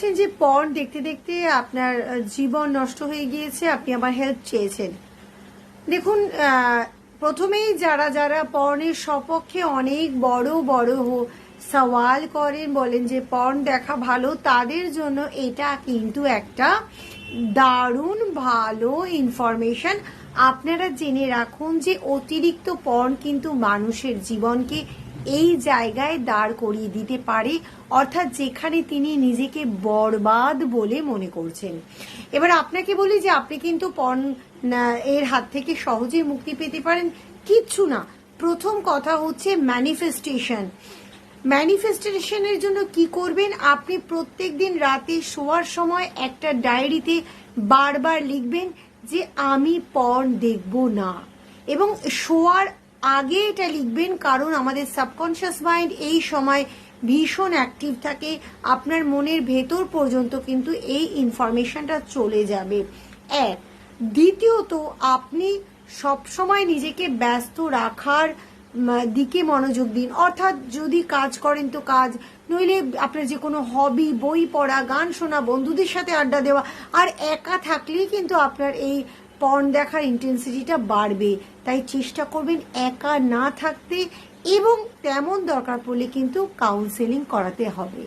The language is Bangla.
বলেছেন যে পর্ন দেখতে দেখতে আপনার জীবন নষ্ট হয়ে গিয়েছে, আপনি আমার হেল্প চেয়েছেন। দেখুন প্রথমেই যারা যারা পর্নের সপক্ষে অনেক বড় বড় সওয়াল করেন, বলেন যে পর্ন দেখা ভালো, তাদের জন্য এটা কিন্তু একটা দারুণ ভালো ইনফরমেশন আপনারা জেনে রাখুন যে অতিরিক্ত পর্ন কিন্তু মানুষের জীবনকে এই জায়গায় দাঁড় করিয়ে দিতে পারে, অর্থাৎ যেখানে তিনি নিজেকে বরবাদ বলে মনে করছেন। এবার আপনাকে বলি যে আপনি কিন্তু না- এর হাত থেকে সহজেই মুক্তি পেতে পারেন। কিচ্ছু না। প্রথম কথা হচ্ছে ম্যানিফেস্টেশন ম্যানিফেস্টেশনের জন্য কি করবেন? আপনি প্রত্যেক দিন রাতে শোয়ার সময় একটা ডায়েরিতে বারবার লিখবেন যে, আমি পর্ন দেখব না। এবং শোয়ার আগে এটা লিখবেন, কারণ আমাদের সাবকনশিয়াস মাইন্ড এই সময় ভীষণ অ্যাক্টিভ থাকে। আপনার মনের ভেতর পর্যন্ত কিন্তু এই ইনফরমেশনটা চলে যাবে। এক, দ্বিতীয়ত, আপনি সবসময় নিজেকে ব্যস্ত রাখার দিকে মনোযোগ দিন। অর্থাৎ যদি কাজ করেন তো কাজ, নইলে আপনার যে কোনো হবি বই পড়া, গান শোনা, বন্ধুদের সাথে আড্ডা দেওয়া, আর একা থাকলেই কিন্তু আপনার এই পর্ন দেখার ইন্টেন্সিটিটা বাড়বে। তাই চেষ্টা করবেন একা না থাকতে এবং তেমন দরকার পড়লে কিন্তু কাউন্সেলিং করাতে হবে।